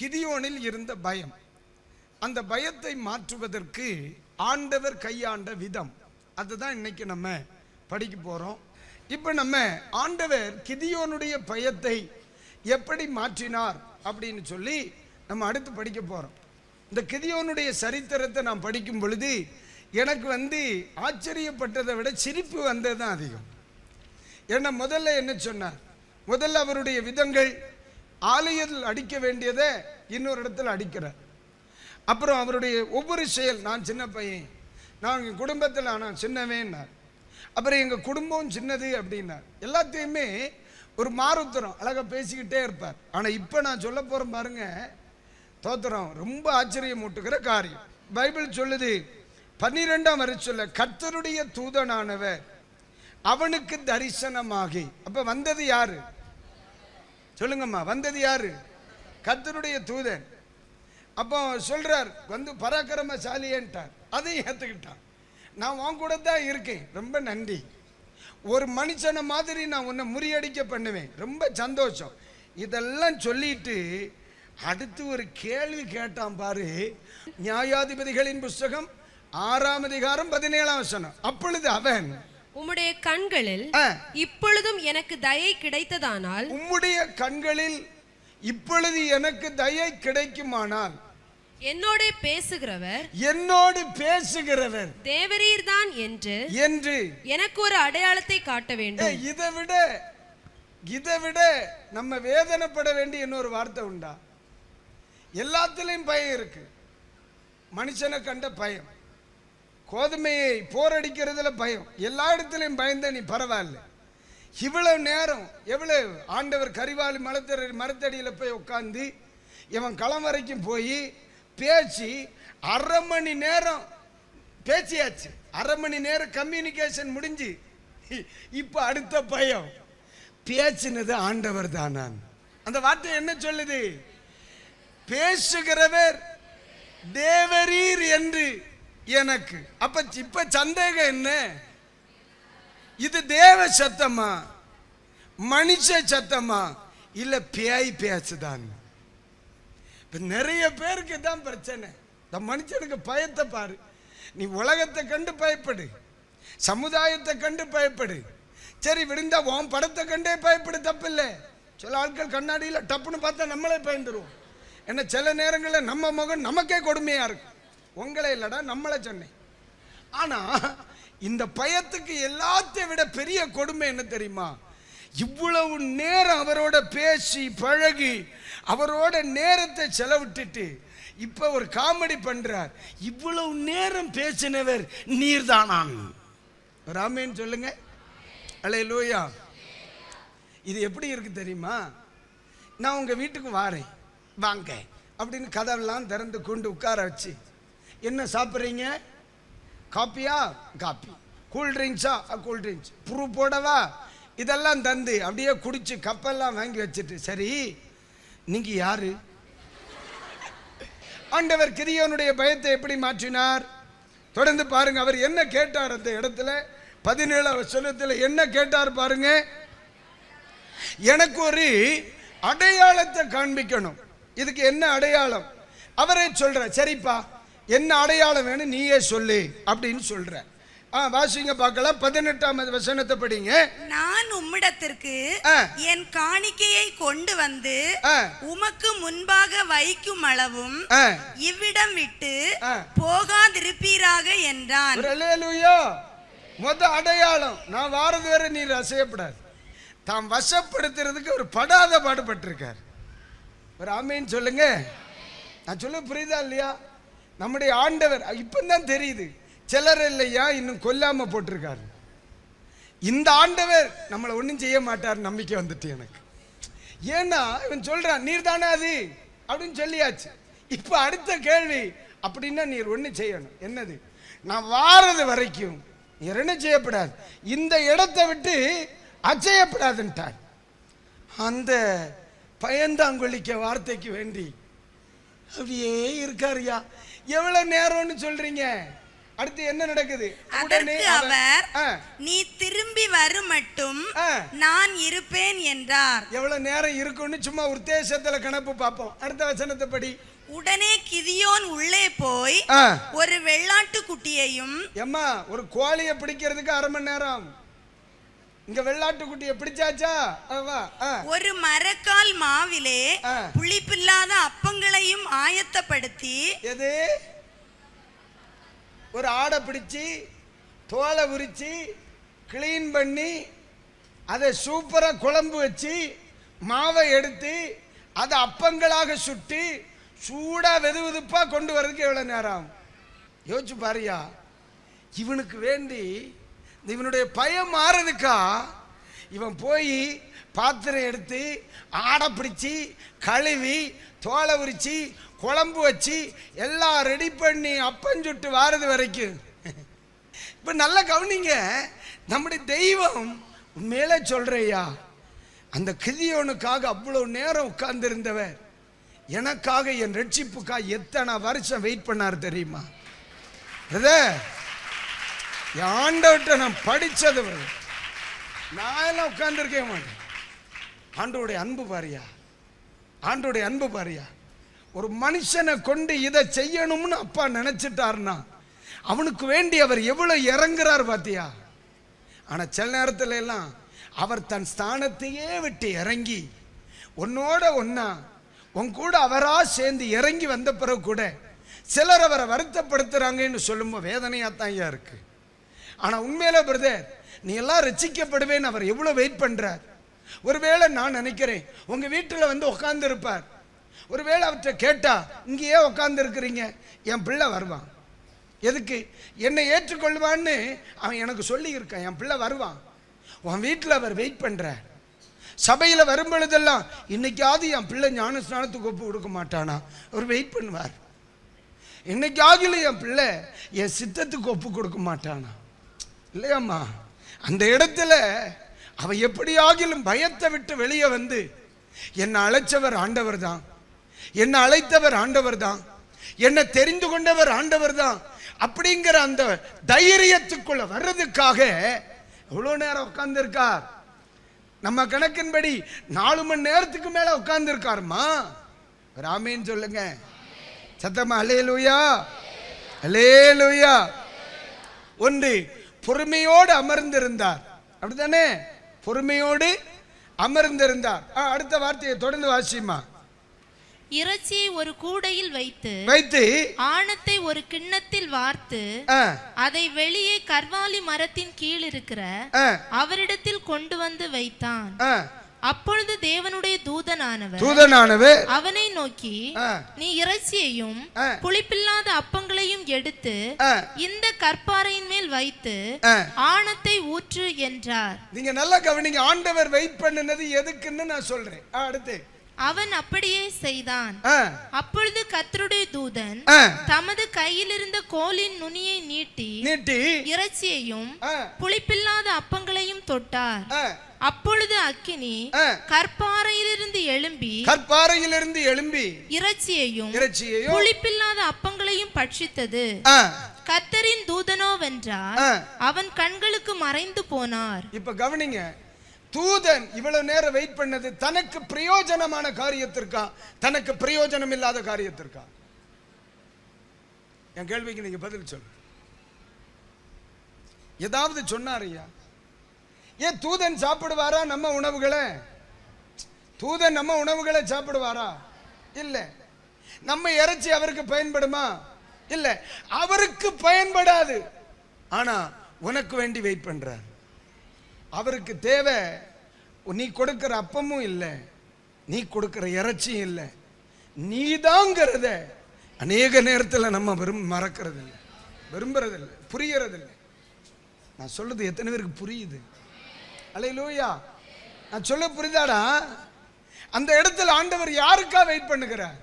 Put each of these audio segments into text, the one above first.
கிதியோனில் இருந்த பயம். அந்த பயத்தை மாற்றுவதற்கு ஆண்டவர் கையாண்ட விதம். அதுதான் இன்னைக்கு நம்ம படிக்க போகிறோம் இப்போ நம்ம ஆண்டவர் கிதியோனுடைய பயத்தை எப்படி மாற்றினார் அப்படின்னு சொல்லி நம்ம அடுத்து படிக்க போகிறோம் இந்த கிதியோனுடைய சரித்திரத்தை நான் படிக்கும் பொழுது எனக்கு வந்து ஆச்சரியப்பட்டதை விட சிரிப்பு வந்தது தான் அதிகம். ஏன்னா முதல்ல என்ன சொன்னார்? முதல்ல அவருடைய விதங்கள் ஆலயத்தில் அடிக்க வேண்டியதை இன்னொரு இடத்துல அடிக்கிறார். அப்புறம் அவருடைய ஒவ்வொரு செயல் நான் சின்ன பையன் நான் எங்கள் குடும்பத்தில் ஆனால் சின்னவேன்னார். அப்புறம் எங்கள் குடும்பம் சின்னது அப்படின்னார். எல்லாத்தையுமே ஒரு மாறுத்தரம் அழகாக பேசிக்கிட்டே இருப்பார். ஆனால் இப்போ நான் சொல்ல போகிறேன் பாருங்க தோத்திரம் ரொம்ப ஆச்சரியமூட்டுகிற காரியம். பைபிள் சொல்லுது பன்னிரெண்டாம் வரை சொல்ல கர்த்தருடைய தூதனானவர் அவனுக்கு தரிசனமாகி. அப்போ வந்தது யாரு? சொல்லுங்கம்மா வந்தது யாரு? கர்த்தருடைய தூதன். அப்போ சொல்றார் வந்து பராக்கிரமசாலியன்ட்டார். அதையும் ஏற்றுக்கிட்டான் நான் உன் கூட தான் இருக்கேன். ரொம்ப நன்றி. ஒரு மனுஷனை மாதிரி நான் உன்னை முறியடிக்க பண்ணுவேன். ரொம்ப சந்தோஷம். இதெல்லாம் சொல்லிட்டு அடுத்து ஒரு கேள்வி கேட்டான் பாரு. நியாயாதிபதிகளின் புஸ்தகம் ஆறாம் அதிகாரம் பதினேழாம் வசனம். அப்பொழுது அவன் உம்முடைய கண்களில் இப்பொழுதும் எனக்கு தயை கிடைத்ததானால் உம்முடைய கண்களில் இப்பொழுது எனக்கு தயை கிடைக்குமானால் என்னோட பேசுகிறவர் என்னோடு பேசுகிறவர் தேவரீர்தான் என்று என்று எனக்கு ஒரு அடையாளத்தை காட்ட வேண்டும். இதை விட இதை விட நம்ம வேதனைப்பட வேண்டிய இன்னொரு வார்த்தை உண்டா? எல்லாத்துலேயும் பயம் இருக்கு. மனுஷனை கண்ட பயம். கோதுமையை போரடிக்கிறதுல பயம். எல்லா இடத்துலையும் பயந்த நீ பரவாயில்ல. இவ்வளவு நேரம் எவ்வளவு ஆண்டவர் கரிவாளி மரத்தடி மரத்தடியில் போய் உட்காந்து இவன் களம் வரைக்கும் போய் பேசி அரை மணி நேரம் பேச்சியாச்சு அரை மணி நேரம் கம்யூனிகேஷன் முடிஞ்சு. இப்போ அடுத்த பயம். பேச்சினது ஆண்டவர் தான் நான் அந்த வார்த்தை என்ன சொல்லுது? பேசுகிறவர் தேவரீர் என்று. எனக்கு. அப்ப இப்ப சந்தேகம் என்ன? இது தேவ சத்தமா? மனுஷ சத்தமா? இல்ல பேய் பேசுதான் நிறைய பேருக்கு தான் பிரச்சனை. இந்த மனுஷனுக்கு பயத்தை பாரு. நீ உலகத்தை கண்டு பயப்படு. சமுதாயத்தை கண்டு பயப்படு. சரி விடுந்தா உன் படத்தை கண்டே பயப்படு தப்பில்லை. சில ஆட்கள் கண்ணாடியில் டப்புன்னு பார்த்தா நம்மளே பயந்துருவோம். ஏன்னா சில நேரங்களில் நம்ம முகம் நமக்கே கொடுமையாக இருக்கும். உங்களே இல்லைடா நம்மளை சொன்னேன். ஆனால் இந்த பயத்துக்கு எல்லாத்தையும் விட பெரிய கொடுமை என்ன தெரியுமா? இவ்வளவு நேரம் அவரோட பேசி பழகி அவரோட நேரத்தை செலவிட்டுட்டு இப்ப ஒரு காமெடி பண்றார். இவ்வளவு நேரம் பேசினவர் நீர்தானான். ராமேன்னு சொல்லுங்க. அலே லூயா இது எப்படி இருக்கு தெரியுமா? நான் உங்க வீட்டுக்கு வாரேன். வாங்க. அப்படின்னு கதவெல்லாம் திறந்து கொண்டு உட்கார வச்சு என்ன சாப்பிட்றீங்க? காப்பியா? Coffee. கூல்ட்ரிங்க்ஸா cool drinks cool drinks Bru போடவா? இதெல்லாம் தந்து அப்படியே குடிச்சு கப்பெல்லாம் வாங்கி வச்சுட்டு சரி நீங்க யாரு? ஆண்டவர் கிரியவனுடைய பயத்தை எப்படி மாற்றினார்? தொடர்ந்து பாருங்க அவர் என்ன கேட்டார் அந்த இடத்துல? பதினேழாவது சொல்லத்தில் என்ன கேட்டார் பாருங்க? எனக்கு ஒரு அடையாளத்தை காண்பிக்கணும். இதுக்கு என்ன அடையாளம்? அவரே சொல்ற சரிப்பா என்ன அடையாளம் வேணும் நீயே சொல்லு அப்படின்னு சொல்ற. வாசிங்க பார்க்கலாம். பதினெட்டாம் வசனத்தை படிங்க. நான் உம்மிடத்திற்கு. என் காணிக்கையை கொண்டு வந்து. உமக்கு முன்பாக வைக்கும் அளவும் இவ்விடம் விட்டு. போகாதிருப்பீராக என்றான். மொத அடையாளம் நான் வாரது வரை நீர் அசையப்படாது. தாம் வசப்படுத்துறதுக்கு ஒரு படாத பாடுபட்டிருக்கார். ஒரு ஆமீன் சொல்லுங்க. நான் சொல்ல புரியுதா இல்லையா? நம்முடைய ஆண்டவர் இப்பதான் தெரியுது. சிலர் இல்லையா இன்னும் கொல்லாமல் போட்டிருக்காரு. இந்த ஆண்டவர் நம்மளை ஒன்றும் செய்ய மாட்டார் நம்பிக்கை வந்துட்டு எனக்கு. ஏன்னா இவன் சொல்கிறான் நீர் தானே அது? அப்படின்னு சொல்லியாச்சு. இப்போ அடுத்த கேள்வி அப்படின்னா நீர் ஒன்று செய்யணும். என்னது? நான் வாரது வரைக்கும் நீர் என்ன செய்யப்படாது. இந்த இடத்தை விட்டு அச்சயப்படாதுன்ட்டார் அந்த பயந்தாங்கொழிக்க வார்த்தைக்கு வேண்டி அப்படியே இருக்காருயா எவ்வளவு நேரம்னு சொல்றீங்க? அடுத்து என்ன நடக்குது? அதற்கு அவர் நீ திரும்பி வரும் மட்டும். நான் இருப்பேன் என்றார். எவ்வளவு நேரம் இருக்கும்னு சும்மா உத்தேசத்துல கணப்பு பார்ப்போம். அடுத்த வசனத்தை படி. உடனே கிதியோன் உள்ளே போய் ஒரு வெள்ளாட்டு குட்டியையும் எம்மா ஒரு கோழியை பிடிக்கிறதுக்கு அரை மணி நேரம் இங்க வெள்ளாட்டு குட்டியை பிடிச்சாச்சா ஒரு மரக்கால் மாவிலே. புளிப்பில்லாத அப்பங்களையும் ஆயத்தப்படுத்தி எது ஒரு ஆடை பிடிச்சி தோலை உரிச்சு க்ளீன் பண்ணி அதை சூப்பராக குழம்பு வச்சு மாவை எடுத்து அதை அப்பங்களாக சுட்டு சூடாக வெது வெதுப்பாக கொண்டு வர்றதுக்கு எவ்வளோ நேரம்? யோசிச்சு பாரியா இவனுக்கு வேண்டி இவனுடைய பயம் மாறதுக்கா? இவன் போய் பாத்திரம் எடுத்து ஆடை பிடிச்சி கழுவி தோலை உரிச்சு குழம்பு வச்சு எல்லாம் ரெடி பண்ணி அப்பஞ்சுட்டு வாரது வரைக்கும். இப்போ நல்லா கவனிங்க நம்முடைய தெய்வம் உண்மையிலே சொல்கிறையா அந்த கிதியோனுக்காக அவ்வளோ நேரம் உட்கார்ந்துருந்தவர். எனக்காக என் ரட்சிப்புக்காக எத்தனை வருஷம் வெயிட் பண்ணார் தெரியுமா? பிரதர் என் ஆண்டவர்கிட்ட நான் படித்தது நான் எல்லாம் உட்கார்ந்துருக்கே மாட்டேன். ஆண்டோடைய அன்பு பாரியா. ஆண்டோடைய அன்பு பாரியா. ஒரு மனுஷனை கொண்டு இதை செய்யணும்னு அப்பா நினைச்சிட்டாருன்னா அவனுக்கு வேண்டி அவர் எவ்வளோ இறங்குறார் பாத்தியா? ஆனால் சில நேரத்தில் எல்லாம் அவர் தன் ஸ்தானத்தையே விட்டு இறங்கி உன்னோட ஒன்றா உன் கூட அவராக சேர்ந்து இறங்கி வந்த பிறகு கூட சிலர் அவரை வருத்தப்படுத்துகிறாங்கன்னு சொல்லும்போது வேதனையாக தான் ஐயா ஆனால் உண்மையில பிரதர் நீ எல்லாம் ரசிக்கப்படுவேன்னு அவர் எவ்வளோ வெயிட் பண்ணுறார் ஒருவேளை நான் நினைக்கிறேன் உங்கள் வீட்டில் வந்து உட்கார்ந்து இருப்பார் ஒருவேளை அவற்றை கேட்டா இங்கேயே உட்கார்ந்து இருக்கிறீங்க என் பிள்ளை வருவான். எதுக்கு? என்னை ஏற்றுக்கொள்வான்னு அவன் எனக்கு சொல்லியிருக்கான். என் பிள்ளை வருவான். உன் வீட்டில் அவர் வெயிட் பண்ணுறார் சபையில் வரும்பொழுதெல்லாம் இன்னைக்காவது என் பிள்ளை ஞான ஸ்நானத்துக்கு ஒப்பு கொடுக்க மாட்டானா? அவர் வெயிட் பண்ணுவார். இன்னைக்காகிலும் என் பிள்ளை என் சித்தத்துக்கு ஒப்பு கொடுக்க மாட்டானா? இல்லையாம்மா. அந்த இடத்துல அவ எப்படியாகிலும் பயத்தை விட்டு வெளியே வந்து என்னை அழைச்சவர் ஆண்டவர் தான் என்னை அழைத்தவர் ஆண்டவர் தான் என்னை தெரிந்து கொண்டவர் ஆண்டவர் தான் அப்படிங்கிற அந்த தைரியத்துக்குள்ள வர்றதுக்காக எவ்வளோ நேரம் உட்காந்துருக்கார் நம்ம கணக்கின்படி நாலு மணி நேரத்துக்கு மேலே உட்காந்துருக்காருமா ராமேன்னு சொல்லுங்க. சத்தமா அலே ஊய்யா ஒன்று பொறுமையோடு அமர்ந்திருந்தார். அப்படிதானே பொறுமையோடு அமர்ந்திருந்தார். அடுத்த வார்த்தையை தொடர்ந்து வாசிமா இறைச்சியை ஒரு கூடையில் வைத்து வைத்து ஆணத்தை ஒரு கிண்ணத்தில் வார்த்து அதை வெளியே கர்வாலி மரத்தின் கீழ் இருக்கிற அவரிடத்தில் கொண்டு வந்து வைத்தான். அப்பொழுது தேவனுடைய தூதனானவர் தூதனானவர் அவனை நோக்கி நீ இறைச்சியையும். புளிப்பில்லாத அப்பங்களையும் எடுத்து இந்த கற்பாறையின் மேல் வைத்து. ஆணத்தை ஊற்று என்றார். நீங்க நல்லா கவனிங்க ஆண்டவர் வெயிட் பண்ணுனது எதுக்குன்னு நான் சொல்றேன். அடுத்து. அவன் அப்படியே செய்தான். அப்பொழுது கர்த்தருடைய தூதன். தமது கையில் இருந்த கோலின் நுனியை நீட்டி நீட்டி இறைச்சியையும் புளிப்பில்லாத அப்பங்களையும் தொட்டார். அப்பொழுது அக்கினி. கற்பாறையிலிருந்து எழும்பி கற்பாறையிலிருந்து எழும்பி இறைச்சியையும் இறைச்சியையும் புளிப்பில்லாத அப்பங்களையும் பட்சித்தது. ஆ, கர்த்தரின் தூதனோவென்றால் ஆ. அவன் கண்களுக்கு மறைந்து போனார். இப்ப கவனிங்க தூதன் இவ்வளவு நேரம் வெயிட் பண்ணது தனக்கு பிரயோஜனமான காரியத்திற்கா? தனக்கு பிரயோஜனம் இல்லாத காரியத்திற்கா? என் கேள்விக்கு நீங்க பதில் சொல்லு. ஏதாவது சொன்னார் ஐயா ஏன் தூதன் சாப்பிடுவாரா நம்ம உணவுகளை? தூதன் நம்ம உணவுகளை சாப்பிடுவாரா? இல்ல. நம்ம இறைச்சி அவருக்கு பயன்படுமா? இல்ல. அவருக்கு பயன்படாது. ஆனா உனக்கு வேண்டி வெயிட் பண்றார். அவருக்கு தேவை நீ கொடுக்கிற அப்பமும் இல்லை நீ கொடுக்கிற இறைச்சியும் இல்லை. நீதாங்கிறத அநேக நேரத்தில் நம்ம விரும் மறக்கிறது இல்லை விரும்புறது இல்லை புரியறது இல்லை நான் சொல்றது எத்தனை பேருக்கு புரியுது? அலையிலூயா. நான் சொல்ல புரியுதாடா? அந்த இடத்துல ஆண்டவர் யாருக்கா வெயிட் பண்ணுகிறார்?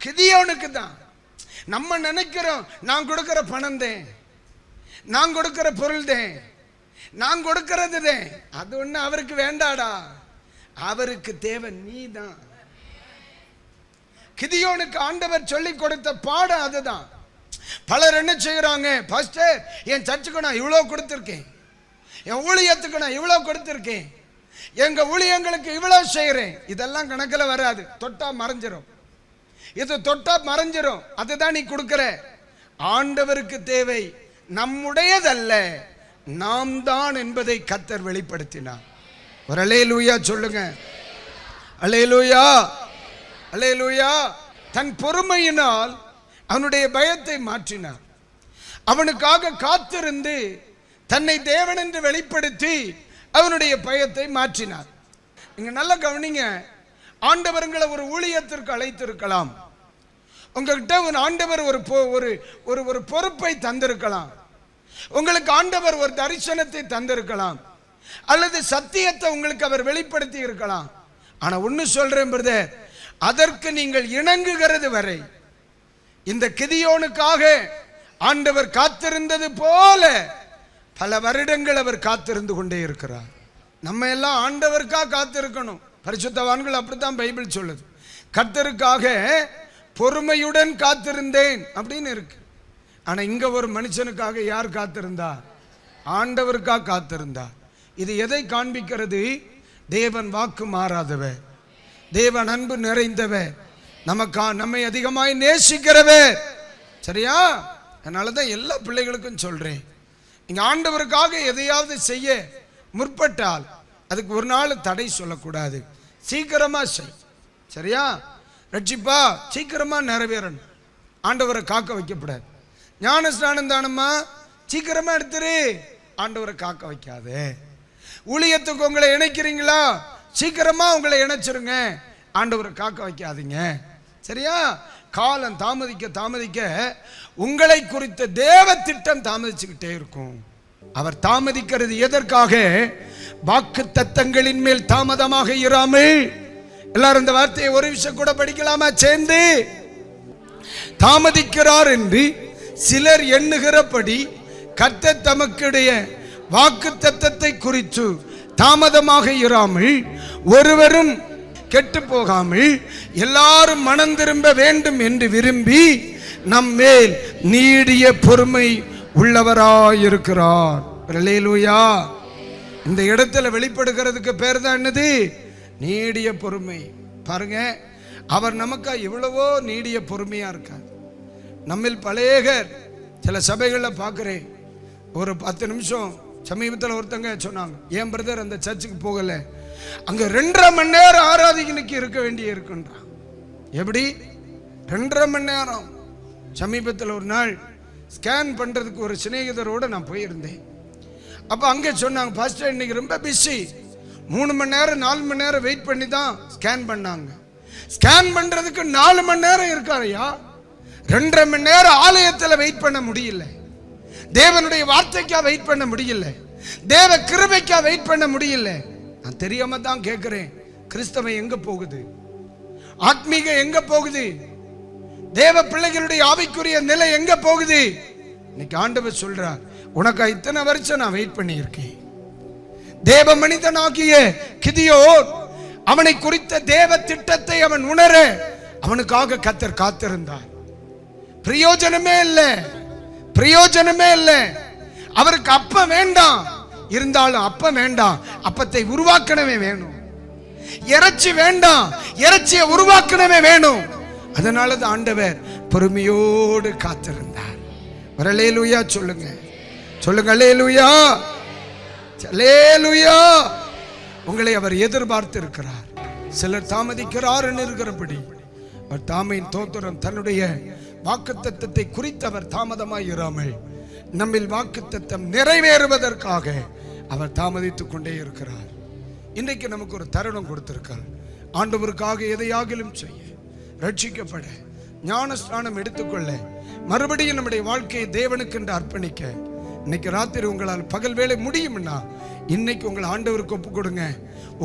கிதியோனுக்கு தான். நம்ம நினைக்கிறோம் நான் கொடுக்குற பணம் தான். நான் கொடுக்குற பொருள் தான். நான் கொடுக்கறது தான் அது ஒண்ணு அவருக்கு வேண்டாடா. அவருக்கு தேவை நீ தான் கிதியோனுக்கு ஆண்டவர் சொல்லி கொடுத்த பாடம் அதுதான். பலர் என்ன செய்கிறாங்க பாஸ்டர் என் சர்ச்சுக்கு நான் இவ்வளோ கொடுத்துருக்கேன். என் ஊழியத்துக்கு நான் இவ்வளோ கொடுத்துருக்கேன். எங்க ஊழியங்களுக்கு இவ்வளோ செய்கிறேன் இதெல்லாம் கணக்கில் வராது. தொட்டா மறைஞ்சிரும். இது தொட்டா மறைஞ்சிரும். அதுதான் நீ கொடுக்குற. ஆண்டவருக்கு தேவை நம்முடையதல்ல. நாம் தான் என்பதை கத்தர் வெளிப்படுத்தினார். ஒரு அலையலூயா சொல்லுங்க. அலையலூயா அலையலூயா தன் பொறுமையினால் அவனுடைய பயத்தை மாற்றினார். அவனுக்காக காத்திருந்து தன்னை தேவன் என்று வெளிப்படுத்தி அவனுடைய பயத்தை மாற்றினார். நீங்க நல்லா கவனிங்க. ஆண்டவர்களை ஒரு ஊழியத்திற்கு அழைத்திருக்கலாம். உங்ககிட்ட ஒரு ஆண்டவர் ஒரு பொ- ஒரு ஒரு ஒரு பொறுப்பை தந்திருக்கலாம். உங்களுக்கு ஆண்டவர் ஒரு தரிசனத்தை தந்திருக்கலாம். அல்லது சத்தியத்தை உங்களுக்கு அவர் வெளிப்படுத்தி இருக்கலாம். ஆனா ஒன்னு சொல்றேன் பிரதர் அதற்கு நீங்கள் இணங்குகிறது வரை இந்த கிதியோனுக்காக ஆண்டவர் காத்திருந்தது போல பல வருடங்கள் அவர் காத்திருந்து கொண்டே இருக்கிறார். நம்ம எல்லாம் ஆண்டவருக்காக காத்திருக்கணும். பரிசுத்தவான்கள் அப்படித்தான் பைபிள் சொல்லுது. கர்த்தருக்காக பொறுமையுடன் காத்திருந்தேன் அப்படின்னு இருக்கு. ஆனால் இங்கே ஒரு மனுஷனுக்காக யார் காத்திருந்தா? ஆண்டவருக்காக காத்திருந்தா? இது எதை காண்பிக்கிறது? தேவன் வாக்கு மாறாதவ. தேவன் அன்பு நிறைந்தவ. நமக்கா நம்மை அதிகமாய் நேசிக்கிறவ. சரியா? அதனால தான் எல்லா பிள்ளைகளுக்கும் சொல்கிறேன் நீங்கள் ஆண்டவருக்காக எதையாவது செய்ய முற்பட்டால் அதுக்கு ஒரு நாள் தடை சொல்லக்கூடாது. சீக்கிரமாக செய். சரியா? ரட்சிப்பா சீக்கிரமாக நிறைவேறணும். ஆண்டவரை காக்க வைக்கப்படாது. ஞான ஸ்நானம் தானம்மா சீக்கிரமா எடுத்துரு. ஆண்டவரை காக்க வைக்காதே. ஊழியத்துக்கு உங்களை இணைக்கிறீங்களா? சீக்கிரமா உங்களை இணைச்சிருங்க. ஆண்டவரை காக்க வைக்காதீங்க. சரியா? காலம் தாமதிக்க தாமதிக்க உங்களை குறித்த தேவ திட்டம் தாமதிச்சுக்கிட்டே இருக்கும். அவர் தாமதிக்கிறது எதற்காக? வாக்கு தத்தங்களின் மேல் தாமதமாக இராமல். எல்லாரும் இந்த வார்த்தையை ஒரு விஷயம் கூட படிக்கலாமா? சேர்ந்து. தாமதிக்கிறார் என்று சிலர் எண்ணுகிறபடி கத்த தமக்குடைய வாக்கு தத்தத்தை குறித்து தாமதமாக இராமல் ஒருவரும் கெட்டு போகாமல் எல்லாரும் மனம் திரும்ப வேண்டும் என்று விரும்பி நம்மேல் நீடிய பொறுமை உள்ளவராயிருக்கிறார். அல்லேலூயா. இந்த இடத்துல வெளிப்படுகிறதுக்கு பேர் தான் என்னது? நீடிய பொறுமை. பாருங்க அவர் நமக்கா எவ்வளவோ நீடிய பொறுமையா இருக்கார். நம்மில் பழையகர். சில சபைகளில் பார்க்குறேன். ஒரு பத்து நிமிஷம் சமீபத்தில் ஒருத்தங்க சொன்னாங்க என் பிரதர் அந்த சர்ச்சுக்கு போகலை? அங்கே ரெண்டரை மணி நேரம் ஆராதிக்கனுக்கு இருக்க வேண்டிய இருக்குன்றான் எப்படி? ரெண்டரை மணி நேரம். சமீபத்தில் ஒரு நாள் ஸ்கேன் பண்ணுறதுக்கு ஒரு சிநேகிதரோடு நான் போயிருந்தேன். அப்போ அங்கே சொன்னாங்க ஃபஸ்ட்டு இன்னைக்கு ரொம்ப பிஸி மூணு மணி நேரம் நாலு மணி நேரம் வெயிட் பண்ணி தான் ஸ்கேன் பண்ணாங்க. ஸ்கேன் பண்ணுறதுக்கு நாலு மணி நேரம் இருக்காருயா ரெண்டரை மணி நேரம் ஆலயத்தில் வெயிட் பண்ண முடியல. தேவனுடைய வார்த்தைக்கா வெயிட் பண்ண முடியல. தேவ கிருபைக்கா வெயிட் பண்ண முடியல. நான் தெரியாம தான் கேட்கிறேன் கிறிஸ்தவம் எங்க போகுது? ஆத்மீக எங்க போகுது? தேவ பிள்ளைகளுடைய ஆவிக்குரிய நிலை எங்க போகுது? இன்னைக்கு ஆண்டவர் சொல்றார் உனக்கு இத்தனை வருஷம் நான் வெயிட் பண்ணியிருக்கேன். தேவ மனிதனாகிய கிதியோர் அவனை குறித்த தேவ திட்டத்தை அவன் உணர அவனுக்காக கத்தர் காத்திருந்தார். பிரயோஜனமே இல்லை. பிரயோஜனமே இல்லை. அவருக்கு அப்ப வேண்டாம். இருந்தாலும் அப்ப வேண்டாம். அப்பத்தை உருவாக்கணவே வேணும். இறைச்சி வேண்டாம். இறைச்சியை உருவாக்கணவே வேணும். அதனால தான் ஆண்டவர் பொறுமையோடு காத்திருந்தார். ஒரு லேலுயா சொல்லுங்க. சொல்லுங்க லேலுயா லேலுயா உங்களை அவர் எதிர்பார்த்து இருக்கிறார். சிலர் தாமதிக்கிறார் இருக்கிறபடி. அவர் தாமையின் தோத்திரம் தன்னுடைய வாக்குத்தத்தத்தை குறித்து அவர் தாமதமாய் இராமல் நம்மில் வாக்குத்தத்தம் நிறைவேறுவதற்காக அவர் தாமதித்துக் கொண்டே இருக்கிறார். இன்றைக்கு நமக்கு ஒரு தருணம் கொடுத்திருக்கார் ஆண்டவருக்காக எதையாகிலும் செய்ய ரட்சிக்கப்பட ஞானஸ்நானம் எடுத்துக்கொள்ள மறுபடியும் நம்முடைய வாழ்க்கையை தேவனுக்கு என்று அர்ப்பணிக்க இன்னைக்கு ராத்திரி உங்களால் பகல் வேலை முடியும்னா இன்னைக்கு உங்களை ஆண்டவருக்கு ஒப்பு கொடுங்க.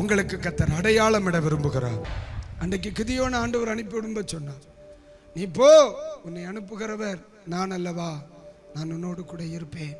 உங்களுக்கு கத்தர் அடையாளம் இட விரும்புகிறார். அன்றைக்கு கிதியோன ஆண்டவர் அனுப்பி விடும்ப சொன்னார். நீ போ. உன்னை அனுப்புகிறவர் நான் அல்லவா? நான் உன்னோடு கூட இருப்பேன்.